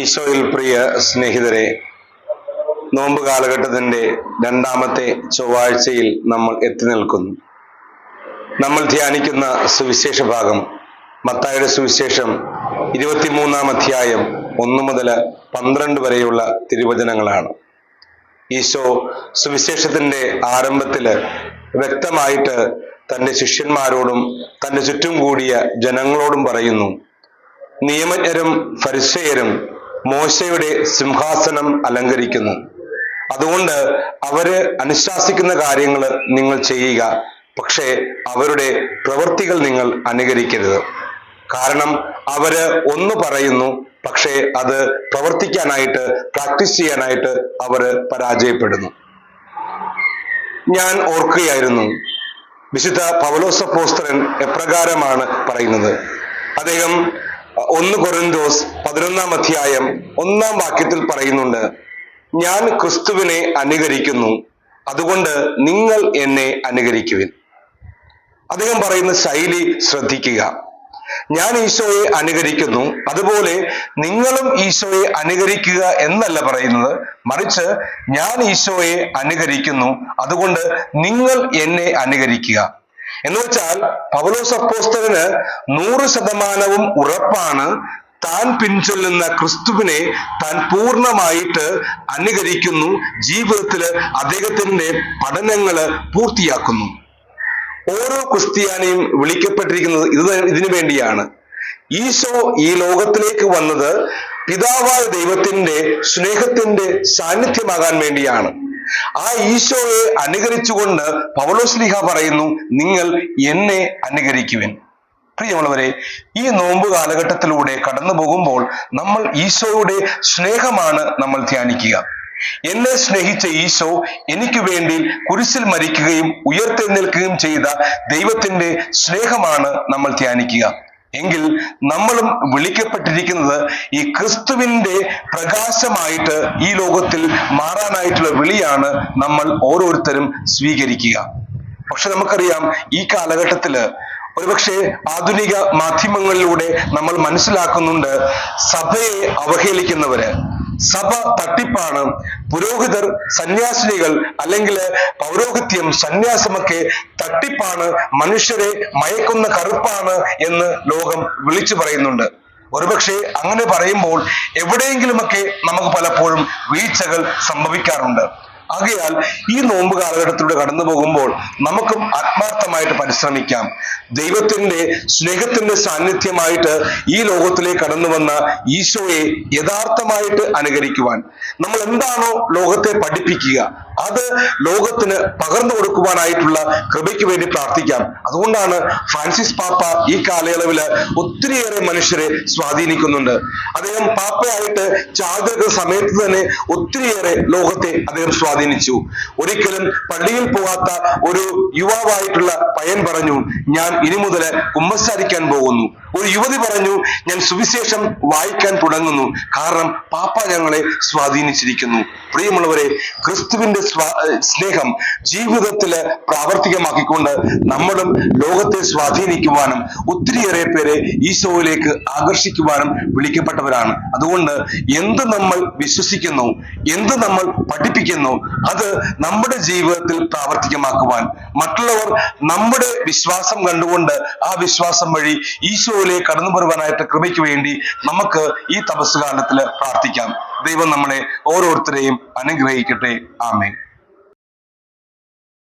ഈശോയിൽ പ്രിയ സ്നേഹിതരെ നോമ്പ് കാലഘട്ടത്തിന്റെ രണ്ടാമത്തെ ചൊവ്വാഴ്ചയിൽ നമ്മൾ എത്തി നിൽക്കുന്നു. നമ്മൾ ധ്യാനിക്കുന്ന സുവിശേഷ ഭാഗം മത്തായുടെ സുവിശേഷം ഇരുപത്തിമൂന്നാം അധ്യായം ഒന്ന് മുതൽ പന്ത്രണ്ട് വരെയുള്ള തിരുവചനങ്ങളാണ്. ഈശോ സുവിശേഷത്തിന്റെ ആരംഭത്തിൽ വ്യക്തമായിട്ട് തന്റെ ശിഷ്യന്മാരോടും തന്റെ ചുറ്റും കൂടിയ ജനങ്ങളോടും പറയുന്നു നിയമജ്ഞരും ഫരിസയരും മോശയുടെ സിംഹാസനം അലങ്കരിക്കുന്നു. അതുകൊണ്ട് അവർ അനുശാസിക്കുന്ന കാര്യങ്ങൾ നിങ്ങൾ ചെയ്യുക. പക്ഷേ അവരുടെ പ്രവൃത്തികൾ നിങ്ങൾ അനുകരിക്കരുത്. കാരണം അവർ ഒന്ന് പറയുന്നു പക്ഷേ അത് പ്രവർത്തിക്കാനായിട്ട് പ്രാക്ടീസ് ചെയ്യാനായിട്ട് അവർ പരാജയപ്പെടുന്നു. ഞാൻ ഓർക്കുകയായിരുന്നു വിശുദ്ധ പവലോസപ്പോസ്തരൻ എപ്രകാരമാണ് പറയുന്നത്. അദ്ദേഹം ഒന്ന് കൊറിന്തോസ് പതിനൊന്നാം അധ്യായം ഒന്നാം വാക്യത്തിൽ പറയുന്നുണ്ട് ഞാൻ ക്രിസ്തുവിനെ അനുകരിക്കുന്നു അതുകൊണ്ട് നിങ്ങൾ എന്നെ അനുകരിക്കുവിൻ. അദ്ദേഹം പറയുന്ന ശൈലി ശ്രദ്ധിക്കുക. ഞാൻ ഈശോയെ അനുകരിക്കുന്നു അതുപോലെ നിങ്ങളും ഈശോയെ അനുകരിക്കുക എന്നല്ല പറയുന്നത്. മറിച്ച് ഞാൻ ഈശോയെ അനുകരിക്കുന്നു അതുകൊണ്ട് നിങ്ങൾ എന്നെ അനുകരിക്കുക. എന്ന് വെച്ചാൽ പൗലോസ് അപ്പോസ്തലന് നൂറ് ശതമാനവും ഉറപ്പാണ് താൻ പിൻചൊല്ലുന്ന ക്രിസ്തുവിനെ താൻ പൂർണമായിട്ട് അനുകരിക്കുന്നു ജീവിതത്തിൽ അദ്ദേഹത്തിന്റെ പഠനങ്ങൾ പൂർത്തിയാക്കുന്നു. ഓരോ ക്രിസ്ത്യാനിയും വിളിക്കപ്പെട്ടിരിക്കുന്നത് ഇത് ഇതിനു വേണ്ടിയാണ്. ഈശോ ഈ ലോകത്തിലേക്ക് വന്നത് പിതാവായ ദൈവത്തിന്റെ സ്നേഹത്തിന്റെ സാന്നിധ്യമാകാൻ വേണ്ടിയാണ്. ആ ഈശോയെ അനുകരിച്ചുകൊണ്ട് പൗലോസ്ലിഹ പറയുന്നു നിങ്ങൾ എന്നെ അനുകരിക്കുവിൻ. പ്രിയമുള്ളവരെ ഈ നോമ്പ് കാലഘട്ടത്തിലൂടെ കടന്നു പോകുമ്പോൾ നമ്മൾ ഈശോയുടെ സ്നേഹമാണ് നമ്മൾ ധ്യാനിക്കുക. എന്നെ സ്നേഹിച്ച ഈശോ എനിക്ക് വേണ്ടി കുരിശിൽ മരിക്കുകയും ഉയർത്തെഴുന്നേൽക്കുകയും ചെയ്ത ദൈവത്തിന്റെ സ്നേഹമാണ് നമ്മൾ ധ്യാനിക്കുക. എങ്കിൽ നമ്മളും വിളിക്കപ്പെട്ടിരിക്കുന്നത് ഈ ക്രിസ്തുവിന്റെ പ്രകാശമായിട്ട് ഈ ലോകത്തിൽ മാറാനായിട്ടുള്ള വിളിയാണ് നമ്മൾ ഓരോരുത്തരും സ്വീകരിക്കുക. പക്ഷെ നമുക്കറിയാം ഈ കാലഘട്ടത്തിൽ ഒരുപക്ഷെ ആധുനിക മാധ്യമങ്ങളിലൂടെ നമ്മൾ മനസ്സിലാക്കുന്നുണ്ട് സഭയെ അവഹേളിക്കുന്നവര്. സഭ തട്ടിപ്പാണ്. പുരോഹിതർ സന്യാസിനികൾ അല്ലെങ്കിൽ പൗരോഹിത്യം സന്യാസമൊക്കെ തട്ടിപ്പാണ്. മനുഷ്യരെ മയക്കുന്ന കറുപ്പാണ് എന്ന് ലോകം വിളിച്ചു പറയുന്നുണ്ട്. ഒരുപക്ഷെ അങ്ങനെ പറയുമ്പോൾ എവിടെയെങ്കിലുമൊക്കെ നമുക്ക് പലപ്പോഴും വീഴ്ചകൾ സംഭവിക്കാറുണ്ട്. ആകയാൽ ഈ നോമ്പ് കാലഘട്ടത്തിലൂടെ കടന്നു പോകുമ്പോൾ നമുക്കും ആത്മാർത്ഥമായിട്ട് പരിശ്രമിക്കാം. ദൈവത്തിന്റെ സ്നേഹത്തിന്റെ സാന്നിധ്യമായിട്ട് ഈ ലോകത്തിലേക്ക് കടന്നു വന്ന ഈശോയെ യഥാർത്ഥമായിട്ട് അനുകരിക്കുവാൻ. നമ്മൾ എന്താണോ ലോകത്തെ പഠിപ്പിക്കുക അത് ലോകത്തിന് പകർന്നു കൊടുക്കുവാനായിട്ടുള്ള കൃപയ്ക്ക് വേണ്ടി പ്രാർത്ഥിക്കാം. അതുകൊണ്ടാണ് ഫ്രാൻസിസ് പാപ്പ ഈ കാലയളവിൽ ഒത്തിരിയേറെ മനുഷ്യരെ സ്വാധീനിക്കുന്നുണ്ട്. അദ്ദേഹം പാപ്പയായിട്ട് ചാർജ് സമയത്ത് തന്നെ ഒത്തിരിയേറെ ലോകത്തെ അദ്ദേഹം സ്വാധീനിച്ചു. ഒരിക്കലും പള്ളിയിൽ പോകാത്ത ഒരു യുവാവായിട്ടുള്ള പയ്യൻ പറഞ്ഞു ഞാൻ ഇനി മുതൽ കുമ്പസാരിക്കാൻ പോകുന്നു. ഒരു യുവതി പറഞ്ഞു ഞാൻ സുവിശേഷം വായിക്കാൻ തുടങ്ങുന്നു. കാരണം പാപ്പ ഞങ്ങളെ സ്വാധീനിച്ചിരിക്കുന്നു. പ്രിയമുള്ളവരെ ക്രിസ്തുവിന്റെ സ്നേഹം ജീവിതത്തിൽ പ്രാവർത്തികമാക്കിക്കൊണ്ട് നമ്മളും ലോകത്തെ സ്വാധീനിക്കുവാനും ഒത്തിരിയേറെ പേരെ ഈശോയിലേക്ക് ആകർഷിക്കുവാനും വിളിക്കപ്പെട്ടവരാണ്. അതുകൊണ്ട് എന്ത് നമ്മൾ വിശ്വസിക്കുന്നു എന്ത് നമ്മൾ പഠിപ്പിക്കുന്നു അത് നമ്മുടെ ജീവിതത്തിൽ പ്രാവർത്തികമാക്കുവാൻ. മറ്റുള്ളവർ നമ്മുടെ വിശ്വാസം കണ്ടുകൊണ്ട് ആ വിശ്വാസം വഴി ഈശോയിലേക്ക് കടന്നു വരുവാനായിട്ട് കൃപയ്ക്ക് വേണ്ടി നമുക്ക് ഈ തപസ്സുകാലത്തിൽ പ്രാർത്ഥിക്കാം. ദൈവം നമ്മളെ ഓരോരുത്തരെയും അനുഗ്രഹിക്കട്ടെ. ആമേ